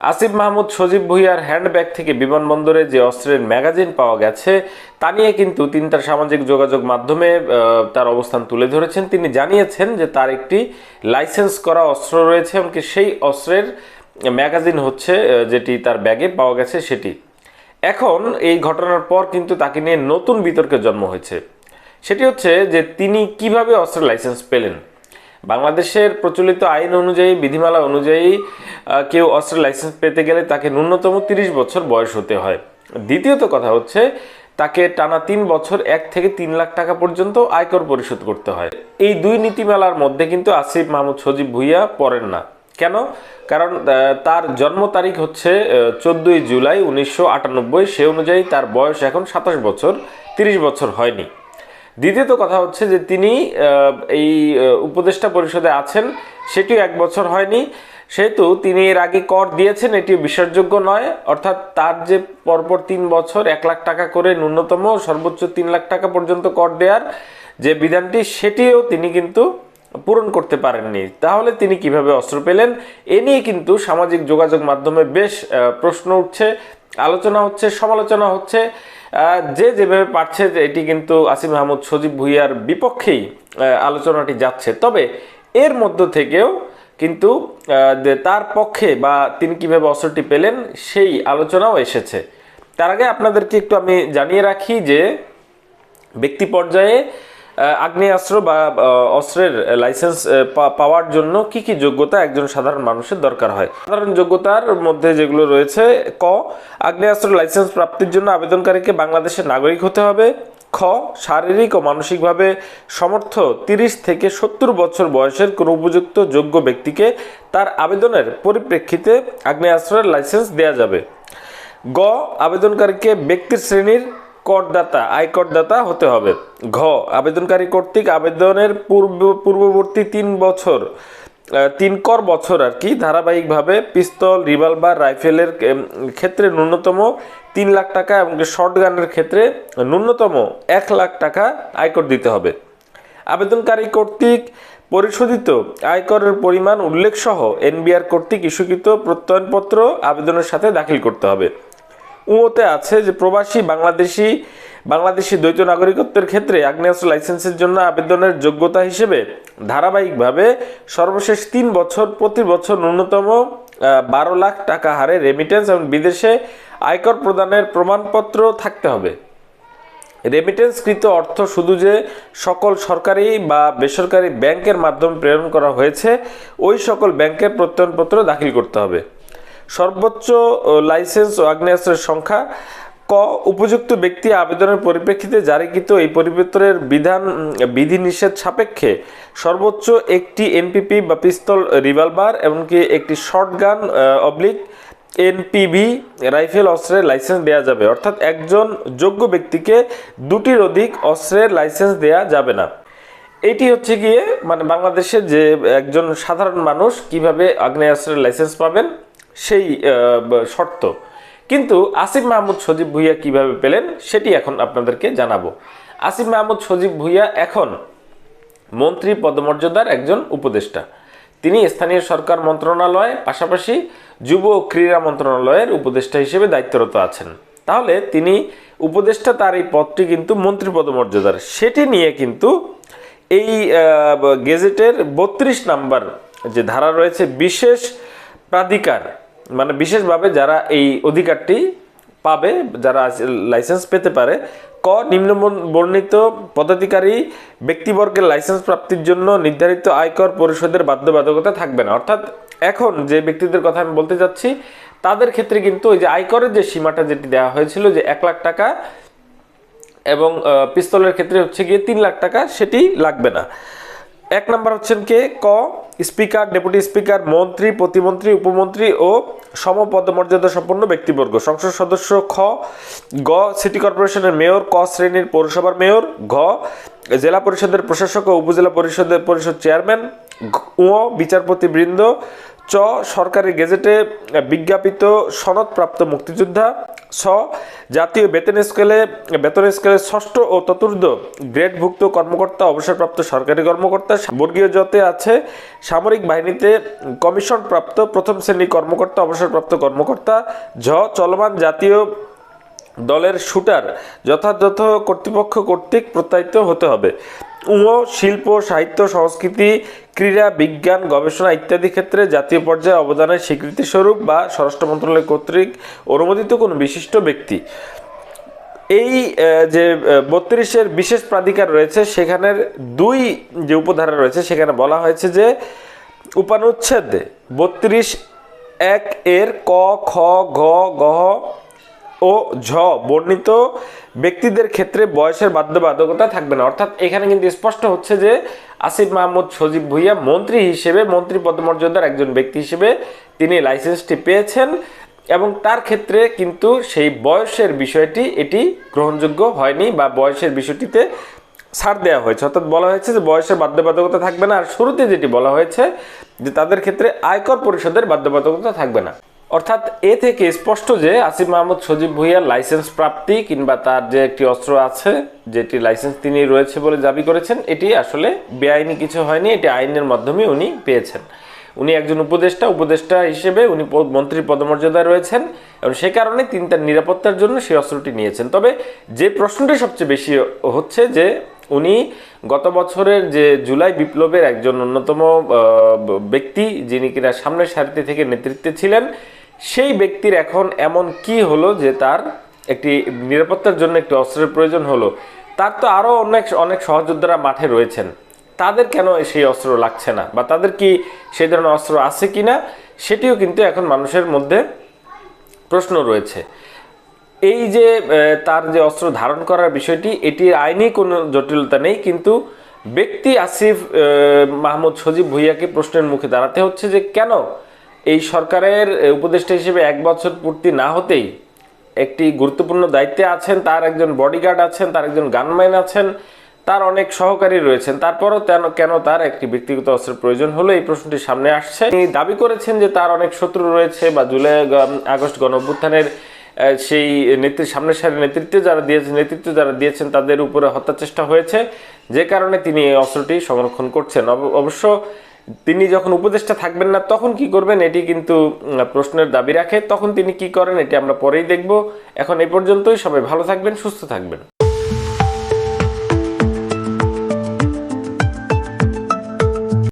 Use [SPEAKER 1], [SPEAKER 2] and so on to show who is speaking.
[SPEAKER 1] আসিফ মাহমুদ সজীব ভুইয়ার হ্যান্ডব্যাগ থেকে বিমানবন্দরে যে অস্ত্রের ম্যাগাজিন পাওয়া গেছে, তা নিয়ে কিন্তু তিনি তার সামাজিক যোগাযোগ মাধ্যমে তার অবস্থান তুলে ধরেছেন। তিনি জানিয়েছেন যে তার একটি লাইসেন্স করা অস্ত্র রয়েছে, এমনকি সেই অস্ত্রের ম্যাগাজিন হচ্ছে যেটি তার ব্যাগে পাওয়া গেছে সেটি। এখন এই ঘটনার পর কিন্তু তাকে নিয়ে নতুন বিতর্কের জন্ম হয়েছে। সেটি হচ্ছে যে তিনি কীভাবে অস্ত্রের লাইসেন্স পেলেন? বাংলাদেশের প্রচলিত আইন অনুযায়ী, বিধিমালা অনুযায়ী কেউ অস্ত্র লাইসেন্স পেতে গেলে তাকে ন্যূনতম তিরিশ বছর বয়স হতে হয়। দ্বিতীয়ত কথা হচ্ছে, তাকে টানা তিন বছর এক থেকে তিন লাখ টাকা পর্যন্ত আয়কর পরিশোধ করতে হয়। এই দুই নীতিমালার মধ্যে কিন্তু আসিফ মাহমুদ সজীব ভুইয়া পড়েন না। কেন? কারণ তার জন্ম তারিখ হচ্ছে চোদ্দই জুলাই উনিশশো আটানব্বই। সে অনুযায়ী তার বয়স এখন সাতাশ বছর, তিরিশ বছর হয়নি। দ্বিতীয়ত কথা হচ্ছে যে তিনি এই উপদেষ্টা পরিষদে আছেন, সেটিও এক বছর হয়নি। সেহেতু তিনি এর আগে কর দিয়েছেন এটি বিশ্বাসযোগ্য নয়। অর্থাৎ তার যে পরপর তিন বছর, এক লাখ টাকা করে ন্যূনতম, সর্বোচ্চ তিন লাখ টাকা পর্যন্ত কর দেওয়ার যে বিধানটি, সেটিও তিনি কিন্তু পূরণ করতে পারেননি। তাহলে তিনি কীভাবে অস্ত্র পেলেন? এ নিয়ে কিন্তু সামাজিক যোগাযোগ মাধ্যমে বেশ প্রশ্ন উঠছে, আলোচনা হচ্ছে, সমালোচনা হচ্ছে। যে যেভাবে পারছে এটি কিন্তু আসিম মাহমুদ, সজীব ভুইয়ার বিপক্ষেই আলোচনাটি যাচ্ছে। তবে এর মধ্য থেকেও কিন্তু তার পক্ষে বা তিনি কীভাবে অস্ত্রটি পেলেন, সেই আলোচনাও এসেছে। তার আগে আপনাদেরকে একটু আমি জানিয়ে রাখি যে ব্যক্তি পর্যায়ে আগ্নেয়াস্ত্র বা অস্ত্রের লাইসেন্স পাওয়ার জন্য কি কি যোগ্যতা একজন সাধারণ মানুষের দরকার হয়? সাধারণ যোগ্যতার মধ্যে যেগুলো রয়েছে, ক, আগ্নেয়াস্ত্র লাইসেন্স প্রাপ্তির জন্য আবেদনকারীকে বাংলাদেশের নাগরিক হতে হবে। খ, শারীরিক ও মানসিকভাবে সমর্থ তিরিশ থেকে সত্তর বছর বয়সের কোনো উপযুক্ত যোগ্য ব্যক্তিকে তার আবেদনের পরিপ্রেক্ষিতে আগ্নেয়াস্ত্রের লাইসেন্স দেওয়া যাবে। গ, আবেদনকারীকে ব্যক্তির শ্রেণির করদাতা আয়করদাতা হতে হবে। ঘ, আবেদনকারী কর্তৃক আবেদনের পূর্ব, পূর্ববর্তী তিন বছর তিন কর বছর আর কি, ধারাবাহিকভাবে পিস্তল, রিভলভার, রাইফেলের ক্ষেত্রে ন্যূনতম তিন লাখ টাকা এবং শর্ট গানের ক্ষেত্রে ন্যূনতম এক লাখ টাকা আয়কর দিতে হবে। আবেদনকারী কর্তৃক পরিশোধিত আয়করের পরিমাণ উল্লেখ সহ এনবিআর কর্তৃক ইস্যুকৃত প্রত্যয়নপত্র আবেদনের সাথে দাখিল করতে হবে। উঁতে আছে যে প্রবাসী বাংলাদেশি বাংলাদেশি দ্বৈত নাগরিকত্বের ক্ষেত্রে আগ্নেয়াস্ত্র লাইসেন্সের জন্য আবেদনের যোগ্যতা হিসেবে ধারাবাহিকভাবে সর্বশেষ তিন বছর প্রতি বছর ন্যূনতম বারো লাখ টাকা হারে রেমিটেন্স এবং বিদেশে আয়কর প্রদানের প্রমাণপত্র থাকতে হবে। রেমিটেন্সকৃত অর্থ শুধু যে সকল সরকারি বা বেসরকারি ব্যাংকের মাধ্যমে প্রেরণ করা হয়েছে, ওই সকল ব্যাংকের প্রত্যয়নপত্র দাখিল করতে হবে। সর্বোচ্চ লাইসেন্স ও আগ্নেয়াস্ত্রের সংখ্যা ক, উপযুক্ত ব্যক্তি আবেদনের পরিপ্রেক্ষিতে জারিকৃত এই পরিপত্রের বিধান বিধিনিষেধ সাপেক্ষে সর্বোচ্চ একটি এনপিপি বা পিস্তল রিভলভার এমনকি একটি শর্টগান অবলিক এনপিভি রাইফেল অস্ত্রের লাইসেন্স দেওয়া যাবে। অর্থাৎ একজন যোগ্য ব্যক্তিকে দুটির অধিক অস্ত্রের লাইসেন্স দেওয়া যাবে না। এটি হচ্ছে গিয়ে মানে বাংলাদেশের যে একজন সাধারণ মানুষ কীভাবে আগ্নেয়াস্ত্রের লাইসেন্স পাবেন সেই শর্ত। কিন্তু আসিফ মাহমুদ সজীব ভুইয়া কীভাবে পেলেন, সেটি এখন আপনাদেরকে জানাব। আসিফ মাহমুদ সজীব ভুইয়া এখন মন্ত্রী পদমর্যাদার একজন উপদেষ্টা। তিনি স্থানীয় সরকার মন্ত্রণালয়, পাশাপাশি যুব ও ক্রীড়া মন্ত্রণালয়ের উপদেষ্টা হিসেবে দায়িত্বরত আছেন। তাহলে তিনি উপদেষ্টা, তার এই পদটি কিন্তু মন্ত্রী পদমর্যাদার। সেটি নিয়ে কিন্তু এই গেজেটের বত্রিশ নাম্বার যে ধারা রয়েছে, বিশেষ প্রাধিকার। মানে বিশেষভাবে যারা এই অধিকারটি পাবে, যারা লাইসেন্স পেতে পারে, ক নিম্ন বর্ণিত পদাধিকারী ব্যক্তিবর্গের লাইসেন্স প্রাপ্তির জন্য নির্ধারিত আয়কর পরিশোধের বাধ্যবাধকতা থাকবে না। অর্থাৎ এখন যে ব্যক্তিদের কথা আমি বলতে যাচ্ছি, তাদের ক্ষেত্রে কিন্তু ওই যে আয়করের যে সীমাটা যেটি দেওয়া হয়েছিল যে এক লাখ টাকা এবং পিস্তলের ক্ষেত্রে হচ্ছে গিয়ে তিন লাখ টাকা, সেটি লাগবে না। এক নম্বর হচ্ছেন কে? ক, স্পিকার, ডেপুটি স্পিকার, মন্ত্রী, প্রতিমন্ত্রী, উপমন্ত্রী ও সমপদমর্যাদা সম্পন্ন ব্যক্তিবর্গ। সংসদ সদস্য খ, গ, সিটি কর্পোরেশনের মেয়র, ক, শ্রেণির পৌরসভার মেয়র, ঘ, জেলা পরিষদের প্রশাসক ও উপজেলা পরিষদের পরিষদ চেয়ারম্যান, ঘ- উ বিচারপতি বৃন্দ, চ, সরকারি গেজেটে বিজ্ঞাপিত সনদপ্রাপ্ত মুক্তিযোদ্ধা ছ, জাতীয় বেতন স্কেলে, বেতন স্কেলের ষষ্ঠ ও চতুর্থ গ্রেডভুক্ত কর্মকর্তা, অবসরপ্রাপ্ত সরকারি কর্মকর্তা, বর্গীয় জতে আছে সামরিক বাহিনীতে কমিশনপ্রাপ্ত প্রথম শ্রেণি কর্মকর্তা, অবসরপ্রাপ্ত কর্মকর্তা, ঝ, চলমান জাতীয় দলের শুটার, যথাযথ কর্তৃপক্ষ কর্তৃক প্রত্যায়িত হতে হবে। শিল্প, সাহিত্য, সংস্কৃতি, ক্রীড়া, বিজ্ঞান, গবেষণা ইত্যাদি ক্ষেত্রে জাতীয় পর্যায়ে অবদানের স্বীকৃতিস্বরূপ বা স্বরাষ্ট্র মন্ত্রণালয় কর্তৃক অনুমোদিত কোনো বিশিষ্ট ব্যক্তি। এই যে বত্রিশের বিশেষ প্রাধিকার রয়েছে, সেখানের দুই যে উপধারা রয়েছে, সেখানে বলা হয়েছে যে উপানুচ্ছেদ বত্রিশ এক এর ক, খ গ গ ও ঝ, বর্ণিত ব্যক্তিদের ক্ষেত্রে বয়সের বাধ্যবাধকতা থাকবে না। অর্থাৎ এখানে কিন্তু স্পষ্ট হচ্ছে যে আসিফ মাহমুদ সজীব ভুইয়া মন্ত্রী হিসেবে, মন্ত্রী পদমর্যাদার একজন ব্যক্তি হিসেবে তিনি লাইসেন্সটি পেয়েছেন এবং তার ক্ষেত্রে কিন্তু সেই বয়সের বিষয়টি এটি গ্রহণযোগ্য হয়নি বা বয়সের বিষয়টিতে ছাড় দেওয়া হয়েছে। অর্থাৎ বলা হয়েছে যে বয়সের বাধ্যবাধকতা থাকবে না। আর শুরুতে যেটি বলা হয়েছে যে তাদের ক্ষেত্রে আয়কর পরিষদের বাধ্যবাধকতা থাকবে না। অর্থাৎ এ থেকে স্পষ্ট যে আসিফ মাহমুদ সজীব ভুইয়ার লাইসেন্স প্রাপ্তি কিংবা তার যে একটি অস্ত্র আছে, যেটি লাইসেন্স তিনি রয়েছে বলে দাবি করেছেন, এটি আসলে বেআইনি কিছু হয়নি, এটি আইনের মাধ্যমে উনি পেয়েছেন। উনি একজন উপদেষ্টা উপদেষ্টা হিসেবে উনি মন্ত্রীর পদমর্যাদায় রয়েছেন এবং সে কারণে তিনি তার নিরাপত্তার জন্য সেই অস্ত্রটি নিয়েছেন। তবে যে প্রশ্নটি সবচেয়ে বেশি হচ্ছে যে উনি গত বছরের যে জুলাই বিপ্লবের একজন অন্যতম ব্যক্তি যিনি কিনা সামনের সারিতে থেকে নেতৃত্বে ছিলেন সেই ব্যক্তির এখন এমন কি হলো যে তার একটি নিরাপত্তার জন্য একটি অস্ত্রের প্রয়োজন হলো? তার তো আরও অনেক অনেক সহযোদ্ধারা মাঠে রয়েছেন। তাদের কেন সেই অস্ত্র লাগছে না? বা তাদের কি সেই ধরনের অস্ত্র আছে কি না সেটিও কিন্তু এখন মানুষের মধ্যে প্রশ্ন রয়েছে। এই যে তার যে অস্ত্র ধারণ করার বিষয়টি এটি আইনি কোনো জটিলতা নেই, কিন্তু ব্যক্তি আসিফ মাহমুদ সজীব ভুইয়াকে প্রশ্নের মুখে দাঁড়াতে হচ্ছে যে কেন এই সরকারের উপদেষ্টা হিসেবে এক বছর পূর্তি না হতেই একটি গুরুত্বপূর্ণ দায়িত্বে আছেন তার একজন বডিগার্ড আছেন তার একজন গানম্যান আছেন তার অনেক সহকারী রয়েছেন। তারপরও কেন কেন তার একটি ব্যক্তিগত অস্ত্রের প্রয়োজন হলো এই প্রশ্নটি সামনে আসছে। তিনি দাবি করেছেন যে তার অনেক শত্রু রয়েছে বা জুলাই আগস্ট গণ অভ্যুত্থানের আহ, সেই নেতৃত্ব সামনের সারির নেতৃত্বে যারা দিয়েছেন নেতৃত্ব যারা দিয়েছেন তাদের উপরে হত্যা চেষ্টা হয়েছে। যে কারণে তিনি এই অস্ত্রটি সংরক্ষণ করছেন। অবশ্য তিনি যখন উপদেষ্টা থাকবেন না, তখন কি করবেন? এটি কিন্তু প্রশ্নের দাবি রাখে। তখন তিনি কি করেন? এটি আমরা পরেই দেখব। এখন এই পর্যন্তই। সবাই ভালো থাকবেন, সুস্থ থাকবেন।